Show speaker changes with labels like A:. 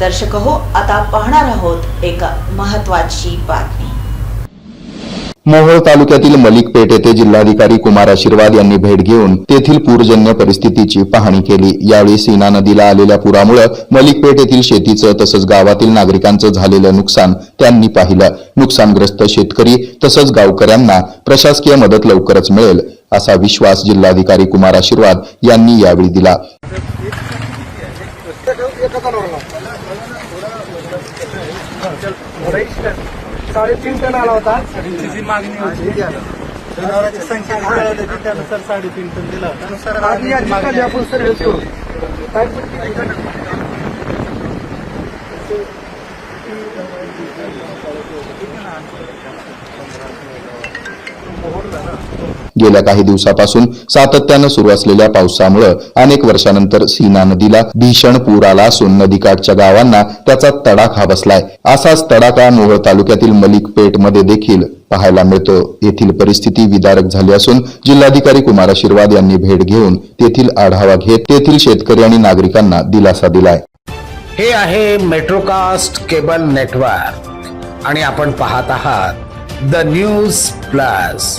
A: दर्शक हो आता पाहणार आहोत एक महत्वाची बातमी.
B: मोहोळ तालुक्यातील मलिकपेठ येथे जिल्हाधिकारी कुमार आशीर्वाद यांनी भेट घेऊन तेथील पूरजन्य परिस्थितीची पाहणी केली. यावेळी सीना नदीला आलेल्या पुरामुळे मलिकपेठ येथील शेतीचं तसंच गावातील नागरिकांचं झालेलं नुकसान त्यांनी पाहिलं. नुकसानग्रस्त शेतकरी तसंच गावकऱ्यांना प्रशासकीय मदत लवकरच मिळेल असा विश्वास जिल्हाधिकारी कुमार आशीर्वाद यांनी यावेळी दिला.
C: साडेतीन टन आला होता. तिची मागणी होती. जनावरांची संख्या कळवली होती त्यानुसार साडेतीन टन दिला. होता आधी याची खाली आपण सर्व्हिस करू? काय
B: गेल्या काही दिवसापासून सातत्यानं सुरू असलेल्या पावसामुळे अनेक वर्षानंतर सीना नदीला भीषण पूर आला असून नदीकाठच्या गावांना त्याचा तडाखा बसलाय. असाच तडाखा मोहोळ तालुक्यातील मलिकपेठमध्ये देखील पाहायला मिळतो. येथील परिस्थिती विदारक झाली असून जिल्हाधिकारी कुमार आशीर्वाद यांनी भेट घेऊन तेथील आढावा घेत तेथील शेतकरी आणि नागरिकांना दिलासा दिलाय.
D: हे आहे मेट्रोकास्ट केबल नेटवर्क आणि आपण पाहत आहात the news plus.